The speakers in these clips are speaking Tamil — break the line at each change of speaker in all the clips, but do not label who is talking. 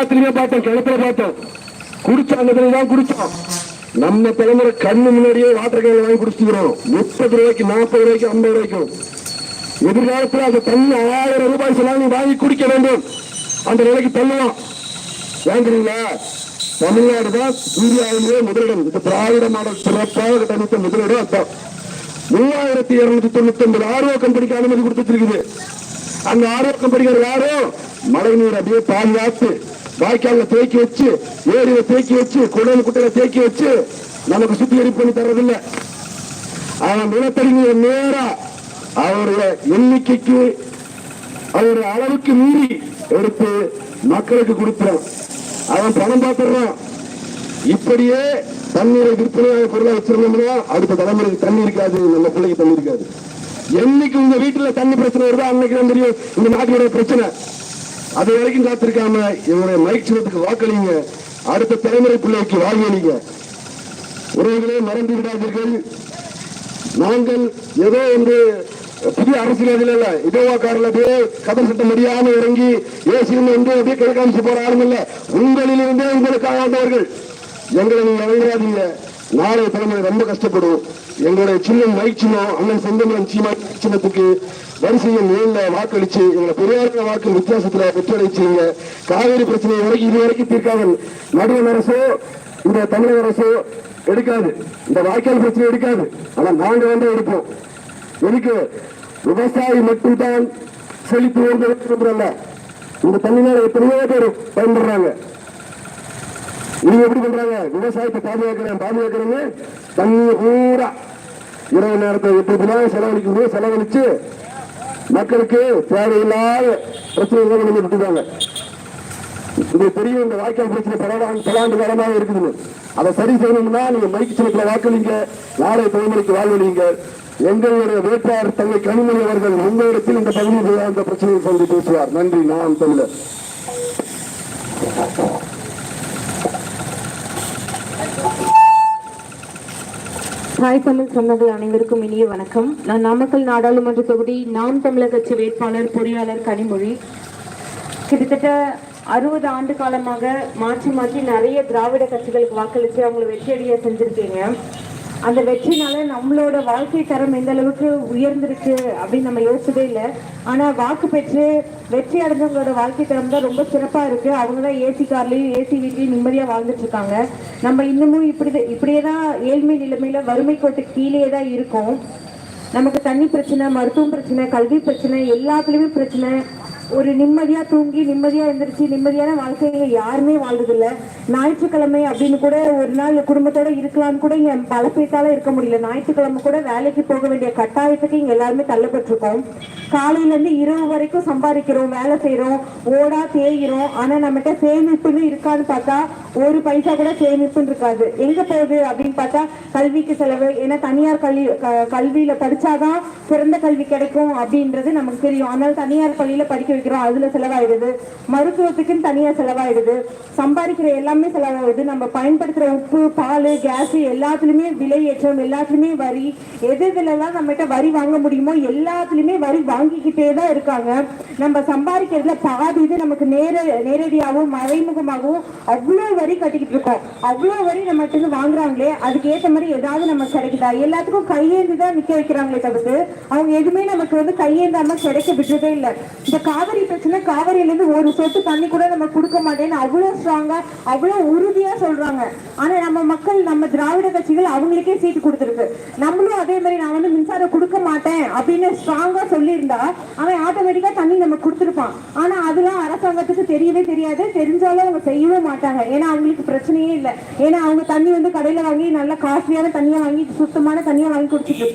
எல்லாத்துலயுமே பார்த்தோம் கிணத்துல பார்த்தோம். குடிச்சோம் அந்த தண்ணி தான் குடிச்சோம். நம்ம தலைமுறை கண்ணு முன்னாடியே வாட்டர் கேன் வாங்கி குடிச்சுக்கிறோம். முப்பது ரூபாய்க்கு நாற்பது ரூபாய்க்கு ஐம்பது ரூபாய்க்கும். எதிர்காலத்தில் அந்த தண்ணி ஆயிரம் ரூபாய் சொல்லி வாங்கி குடிக்க வேண்டும். அந்த நிலைக்கு தள்ளுவோம் வாங்குறீங்களா? தமிழ்நாடு தான் இந்தியாவிலேயே முதலிடம். இந்த திராவிட மாடல் சிறப்பாக கட்டமைத்த முதலிடம் அதான் மூவாயிரத்தி இருநூத்தி தொண்ணூத்தி ஒன்பது ஆர்வ கம்பெனிக்கு அனுமதி கொடுத்துருக்குது அந்த ஆரோக்கம் படிக்கிற யாரும் மழை நீர் அப்படியே பாதுகாத்து வாய்க்கால தேக்கி வச்சு ஏரியில தேக்கி வச்சு குடல் குட்டையில தேக்கி வச்சு நமக்கு சுத்திகரிப்பு பண்ணி தர்றதில்லை. அவன் நிலத்தடி நீர் நேரா அவருடைய எண்ணிக்கைக்கு அவருடைய அளவுக்கு மீறி எடுத்து மக்களுக்கு கொடுத்துறான் அவன் பணம் பார்த்துறான் இப்படியே தண்ணீரை விற்பனையாக பொருளாக வச்சிருந்தோம்னா அடுத்த தலைமுறைக்கு தண்ணி இருக்காது நம்ம பிள்ளைக்கு தண்ணி இருக்காது. என்னைக்கு உங்க வீட்டுல தண்ணி பிரச்சனை வருதோ அன்னைக்கு தான் தெரியும் இந்த நாட்டினுடைய பிரச்சனை. அது வரைக்கும் காத்திருக்காம இவருடைய மைக் சின்னத்துக்கு வாக்களிங்க. அடுத்த தலைமுறை பிள்ளைக்கு வாழ்வீங்க உறவுகளே மறந்து விடாதீர்கள். நாங்கள் ஏதோ வந்து புதிய அரசியல் இல்ல. இதோவா காரில் அப்படியே கதம் சட்ட முடியாம இறங்கி ஏசியில் வந்து அப்படியே கிழக்காமிச்சு போற ஆளுங்க இல்ல. உங்களிலிருந்தே உங்களுக்காக ஆண்டவர்கள். எங்களை நீங்க இறங்காதீங்க நாளைய தலைமுறை ரொம்ப கஷ்டப்படும். எங்களுடைய சின்னம் மைக் சின்னம் அண்ணன் செந்தமலன் சீமா சின்னத்துக்கு வரிசையில் நேர்ல வாக்களிச்சு எங்களை பெரியார வாக்கு வித்தியாசத்துல வெற்றடைச்சீங்க காவேரி பிரச்சனை வரைக்கும் இது வரைக்கும் தீர்க்காத. நடுவண் அரசோ இந்த தமிழக அரசோ எடுக்காது. இந்த வாய்க்கால் பிரச்சனை எடுக்காது. ஆனா நாங்க வந்து எடுப்போம். எனக்கு விவசாயி மட்டும்தான் செழித்து வருகிறல்ல இந்த தமிழ்நாடு எத்தனையோ பேர் பயன்படுறாங்க. இவங்க எப்படி பண்றாங்க? விவசாயத்தை பாதுகாக்கிறேன் பாதுகாக்கிறேன்னு தண்ணி பூரா இரவு நேரத்தை எப்படி தினம் செலவழிக்க செலவழிச்சு மக்களுக்கு தேவையில்லாத பிரச்சனைகளை கொண்டு வந்து விட்டுருவாங்க இது தெரியும் இந்த வாய்க்கால் பிரச்சனை பல பலாண்டு காலமாக இருக்குதுன்னு அதை சரி செய்யணும்னா நீங்க மைக்கு சின்னத்தில் வாக்களிங்க நாளை தலைமுறைக்கு வாழ்வழிங்க எங்களுடைய வேட்பாளர் தங்கை கனிமொழி அவர்கள் உங்களிடத்தில் இந்த பகுதியில் அந்த பிரச்சனையை சொல்லி பேசுவார். நன்றி நான் தமிழர்.
ஹாய் தமிழ் சொன்னது அனைவருக்கும் இனிய வணக்கம். நான் நாமக்கல் நாடாளுமன்ற தொகுதி நாம் தமிழர் கட்சி வேட்பாளர் பொறியாளர் கனிமொழி. கிட்டத்தட்ட அறுபது ஆண்டு காலமாக மாற்றி மாற்றி நிறைய திராவிட கட்சிகளுக்கு வாக்களித்து அவங்களை வெற்றியடைய செஞ்சிருக்கீங்க. அந்த வெற்றினால நம்மளோட வாழ்க்கை தரம் எந்த அளவுக்கு உயர்ந்திருக்கு அப்படின்னு நம்ம யோசிச்சதே இல்லை. ஆனா வாக்கு பெற்று வெற்றி அடைஞ்சவங்களோட வாழ்க்கை தரம் தான் ரொம்ப சிறப்பா இருக்கு. அவங்க தான் ஏசி கார்லயும் ஏசி வீட்லயும் நிம்மதியா வாழ்ந்துட்டு இருக்காங்க. நம்ம இன்னமும் இப்படி இப்படியே தான் ஏழ்மை நிலைமையில வறுமை கோட்டுக்கு கீழே தான் இருக்கும். நமக்கு தண்ணி பிரச்சனை மருத்துவம் பிரச்சனை கல்வி பிரச்சனை எல்லாத்துலயுமே பிரச்சனை. ஒரு நிம்மதியா தூங்கி நிம்மதியா எந்திரிச்சு நிம்மதியான வாழ்க்கையை யாருமே வாழ்றதில்ல. ஞாயிற்றுக்கிழமை அப்படின்னு கூட ஒரு நாள் குடும்பத்தோட இருக்கலாம்னு கூட இங்க பல பேத்தால இருக்க முடியல. ஞாயிற்றுக்கிழமை கூட வேலைக்கு போக வேண்டிய கட்டாயத்துக்கு இங்க எல்லாருமே தள்ளப்பட்டிருக்கோம். காலையில இருந்து இரவு வரைக்கும் சம்பாதிக்கிறோம் வேலை செய்யறோம் ஓடா தேய்கிறோம் ஆனா நம்மகிட்ட சேமிப்புன்னு இருக்கான்னு பார்த்தா ஒரு பைசா கூட சேமிப்புன்னு இருக்காது. எங்க போகுது அப்படின்னு பார்த்தா கல்விக்கு செலவு. ஏன்னா தனியார் கல்வி க- கல்வியில படிச்சாதான் சிறந்த கல்வி கிடைக்கும் அப்படின்றது நமக்கு தெரியும். அதனால தனியார் பள்ளியில படிக்க வைக்கிறோம். அதுல செலவாயிடுது. மருத்துவத்துக்குன்னு தனியா செலவாயிடுது. சம்பாதிக்கிற எல்லாமே செலவாயிடுது நம்ம பயன்படுத்துற உப்பு பால் கேஸ் எல்லாத்துலயுமே விலை ஏற்றம் எல்லாத்துலயுமே வரி. எது இதுலலாம் நம்மகிட்ட வரி வாங்க முடியுமோ எல்லாத்துலயுமே வரி வாங்கிக்கிட்டே தான் இருக்காங்க. நம்ம சம்பாதிக்கிறதுல பாதி இது நமக்கு நேர நேரடியாகவும் மறைமுகமாகவும் அவ்வளோ வரி கட்டிக்கிட்டு இருக்கோம். அவ்வளோ வரி நம்மகிட்ட இருந்து வாங்குறாங்களே அதுக்கு ஏத்த மாதிரி ஏதாவது நமக்கு கிடைக்குதா? எல்லாத்துக்கும் கையேந்து தான் நிக்க வைக்கிறாங்களே தவிர்த்து அவங்க எதுவுமே நமக்கு வந்து கையேந்தாம கிடைக்க விடுறதே இல்லை. இந்த காவிரி பிரச்சனை காவிரியிலேருந்து ஒரு சொட்டு தண்ணி கூட நம்ம கொடுக்க மாட்டேன்னு அவ்வளோ ஸ்ட்ராங்கா அவ்வளோ உறுதியா சொல்றாங்க. ஆனா நம்ம மக்கள் நம்ம திராவிட கட்சிகள் அவங்களுக்கே சீட்டு கொடுத்துருக்கு. நம்மளும் அதே மாதிரி நான் வந்து மின்சாரம் கொடுக்க மாட்டேன் அப்படின்னு ஸ்ட்ராங்கா சொல்லியிருந்தா அவன் ஆட்டோமேட்டிக்காக தண்ணி நம்ம கொடுத்துருப்பான். ஆனா அதெல்லாம் அரசாங்கத்துக்கு தெரியவே தெரியாது. தெரிஞ்சாலும் அவங்க செய்யவே மாட்டாங்க. ஏன்னா அவங்களுக்கு பிரச்சனையே இல்லை. ஏன்னா அவங்க தண்ணி வந்து கடையில வாங்கி நல்ல காஸ்ட்லியான தண்ணியை வாங்கி சுத்தமான தண்ணியை வாங்கி குடிச்சிட்டு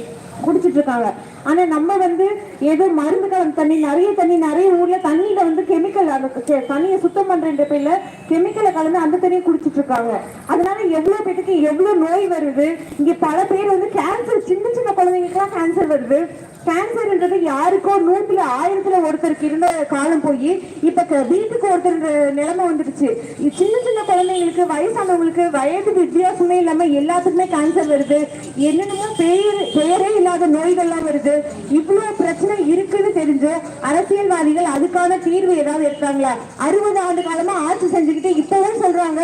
குடிச்சிட்டு இருக்காங்க ஆனா நம்ம வந்து ஏதோ மருந்து கலந்த தண்ணி நிறைய தண்ணி நிறைய ஊர்ல தண்ணியில வந்து கெமிக்கல் அந்த தண்ணியை சுத்தம் பண்ற பேர்ல கெமிக்கலை கலந்து அந்த தண்ணியை குடிச்சிட்டு இருக்காங்க அதனால எவ்வளவு பேருக்கு எவ்வளவு நோய் வருது? இங்க பல பேர் வந்து கேன்சர் சின்ன சின்ன குழந்தைங்களுக்குலாம் கேன்சர் வருது. கேன்சர்ன்றது யாருக்கோ நூத்துல ஆயிரத்துல ஒருத்தருக்கு இருந்த காலம் போய் இப்ப வீட்டுக்கு ஒருத்தர் நிலைமை வந்துடுச்சு. சின்ன சின்ன குழந்தைங்களுக்கு வயசானவங்களுக்கு வயது வித்தியாசமே இல்லாம எல்லாத்துக்குமே கேன்சர் வருது. என்னென்னமோ பெயர் பெயரே இல்லாத நோய்கள்லாம் வருது. இவ்வளவு பிரச்சனை இருக்குன்னு தெரிஞ்சு அரசியல்வாதிகள் அதுக்கான தீர்வு ஏதாவது எடுத்தாங்களா? அறுபது ஆண்டு காலமா ஆட்சி செஞ்சுக்கிட்டு இப்பவும் சொல்றாங்க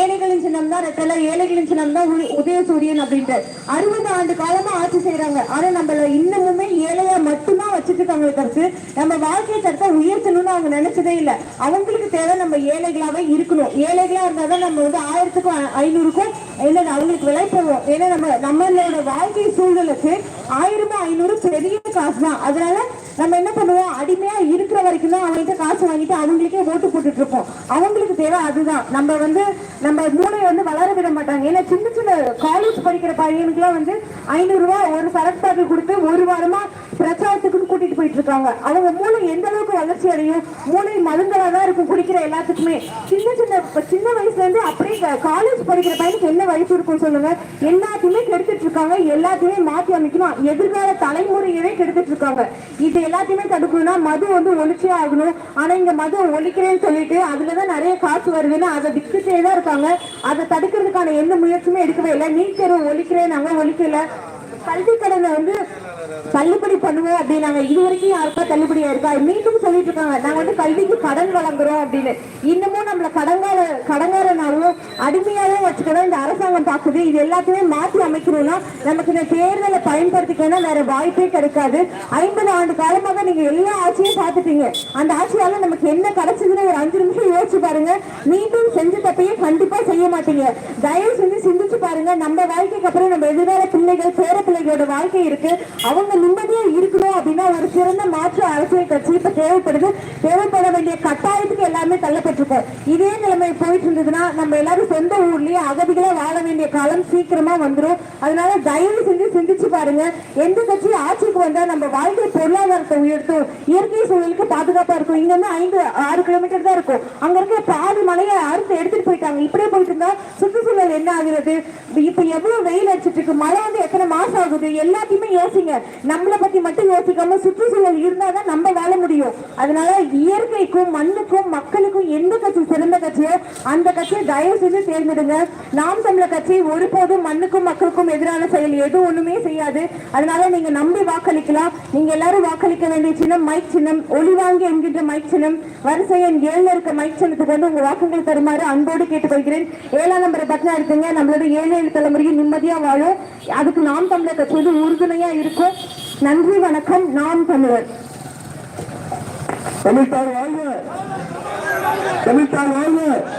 ஏழைகளின் சின்னம் தான் ரெட்டல ஏழைகளின் சின்னம் தான் உதய உதயசூரியன் அப்படின்ட்டு. அறுபது ஆண்டு காலமா ஆட்சி செய்யறாங்க ஆனா நம்மள இன்னமுமே ஏழையா மட்டும்தான் வச்சுட்டு இருக்காங்களே தவிர்த்து நம்ம வாழ்க்கை தரத்தை உயர்த்தணும்னு அவங்க நினைச்சதே இல்ல. அவங்களுக்கு தேவை நம்ம ஏழைகளாவே இருக்கணும். ஏழைகளா இருந்தாதான் நம்ம வந்து ஆயிரத்துக்கும் ஐநூறுக்கும் இல்ல அவங்களுக்கு விலை போவோம் ஏன்னா நம்ம நம்மளோட வாழ்க்கை சூழ்நிலைக்கு ஆயிரமும் ஐநூறு பெரிய காசு தான் அதனால நம்ம என்ன பண்ணுவோம்? அடிமையா இருக்கிற வரைக்கும் தான் அவங்ககிட்ட காசு வாங்கிட்டு அவங்களுக்கே ஓட்டு போட்டுட்டு இருப்போம். அவங்களுக்கு தேவை அதுதான். நம்ம வந்து நம்ம மூளை வந்து வளர விட மாட்டாங்க. ஏன்னா சின்ன சின்ன காலேஜ் படிக்கிற பையனுக்குலாம் வந்து ஐநூறு ரூபாய் ஒரு சரக்கு பாக்கு கொடுத்து ஒரு வாரமா பிரச்சாரத்துக்குன்னு கூட்டிட்டு போயிட்டு இருக்காங்க அவங்க மூளை எந்த அளவுக்கு வளர்ச்சி அடையும்? மூளை மருந்தலா தான் இருக்கும் குடிக்கிற எல்லாத்துக்குமே. சின்ன சின்ன சின்ன வயசுல இருந்து அப்படியே காலேஜ் படிக்கிற பையனுக்கு என்ன வயசு இருக்கும் சொல்லுங்க. எல்லாத்தையுமே கெடுத்துட்டு இருக்காங்க எல்லாத்தையுமே மாத்தி அமைக்கணும். எதிர்கால தலைமுறையவே கெடுத்துட்டு இருக்காங்க இது எல்லாத்தையுமே தடுக்கணும்னா மது வந்து ஒழிச்சே ஆகணும். ஆனா இங்க மது ஒழிக்கிறேன்னு சொல்லிட்டு அதுலதான் நிறைய காசு வருதுன்னு அதை விற்கிட்டே தான் இருக்காங்க. அதை தடுக்கிறதுக்கான எந்த முயற்சியுமே எடுக்கவே இல்லை. நீட் தேர்வு ஒழிக்கிறேன் நாங்க ஒழிக்கல. கல்வி கடனை வந்து தள்ளுபடி பண்ணுவோம் அப்படின்னாங்க இது வரைக்கும் யாருக்கா தள்ளுபடியா இருக்கா? மீண்டும் சொல்லிட்டு இருக்காங்க. நாங்க வந்து கல்விக்கு கடன் வழங்குறோம் அப்படின்னு. இன்னமும் நம்மள கடங்கார கடங்காரனாலும் அடிமையாவும் வச்சுக்கணும் இந்த அரசாங்கம் பாக்குது இது எல்லாத்தையுமே மாற்றி அமைக்கணும்னா நமக்கு இந்த தேர்தலை பயன்படுத்திக்கணும் வேற வாய்ப்பே கிடைக்காது. ஐம்பது ஆண்டு காலமாக நீங்க எல்லா ஆட்சியும் பார்த்துட்டீங்க. அந்த ஆட்சியால நமக்கு என்ன கிடைச்சதுன்னு ஒரு அஞ்சு நிமிஷம் யோசிச்சு பாருங்க. மீண்டும் செஞ்ச தப்பையே கண்டிப்பா செய்ய மாட்டீங்க. தயவு செஞ்சு பாருங்க நம்ம வாழ்க்கைக்கு அப்புறம் நம்ம எதிர்கால பிள்ளைகள் பேர பிள்ளைகளோட வாழ்க்கை இருக்கு. அவங்க நிம்மதியா இருக்கணும் அப்படின்னா ஒரு சிறந்த மாற்று அரசியல் கட்சி இப்ப தேவைப்படுது. தேவைப்பட வேண்டிய கட்டாயத்துக்கு எல்லாமே தள்ளப்பட்டிருக்கோம். இதே நிலைமை போயிட்டு இருந்ததுன்னா நம்ம எல்லாரும் சொந்த ஊர்லயே அகதிகளா வாழ வேண்டிய காலம் சீக்கிரமா வந்துடும் அதனால தயவு செஞ்சு சிந்திச்சு பாருங்க. எந்த கட்சி ஆட்சிக்கு வந்தா நம்ம வாழ்க்கை பொருளாதாரத்தை உயர்த்தும்? இயற்கை சூழலுக்கு பாதுகாப்பா இருக்கும். இங்க இருந்து ஐந்து ஆறு கிலோமீட்டர் தான் இருக்கும். அங்க இருக்க பாதி மலையை அறுத்து எடுத்துட்டு போயிட்டாங்க. இப்படியே போயிட்டு இருந்தா சுற்றுச்சூழல் என்ன ஆகுறது? இப்ப எவ்வளவு வெயில் அடிச்சிட்டு இருக்கு மழை வந்து எத்தனை மாசம் ஆகுது? எல்லாத்தையுமே யோசிங்க. நம்மளை பத்தி மட்டும் யோசிக்காம சுற்றுச்சூழல் இருந்தாதான் நம்ம வாழ முடியும். அதனால இயற்கைக்கும் மண்ணுக்கும் மக்களுக்கும் எந்த கட்சி சிறந்த கட்சியோ அந்த கட்சியை தயவு செஞ்சு தேர்ந்தெடுங்க. நாம் தமிழர் கட்சி ஒருபோதும் மண்ணுக்கும் மக்களுக்கும் எதிரான செயல் எதுவும் ஒண்ணுமே செய்யாது. அதனால நீங்க நம்பி வாக்களிக்கலாம். நீங்க எல்லாரும் வாக்களிக்க வேண்டிய சின்னம் மைக் சின்னம். ஒளிவாங்கி என்கின்ற மைக் சின்னம். வரிசை எண் ஏழுல இருக்க மைக் சின்னத்துக்கு வந்து உங்க வாக்குகள் தருமாறு அன்போடு கேட்டுக்கொள்கிறேன். ஏழாம் நம்பர் பட்டனா எடுத்துங்க. நம்மளோட ஏழு ஏழு தலைமுறையும் நிம்மதியா வாழும். அதுக்கு நாம் தமிழர் கட்சி வந்து உறுதுணையா இருக்கும். நன்றி வணக்கம். நாம் தமிழர்.
தமிழ்தாய் வாழ்க. தமிழ்தாய் வாழ்க.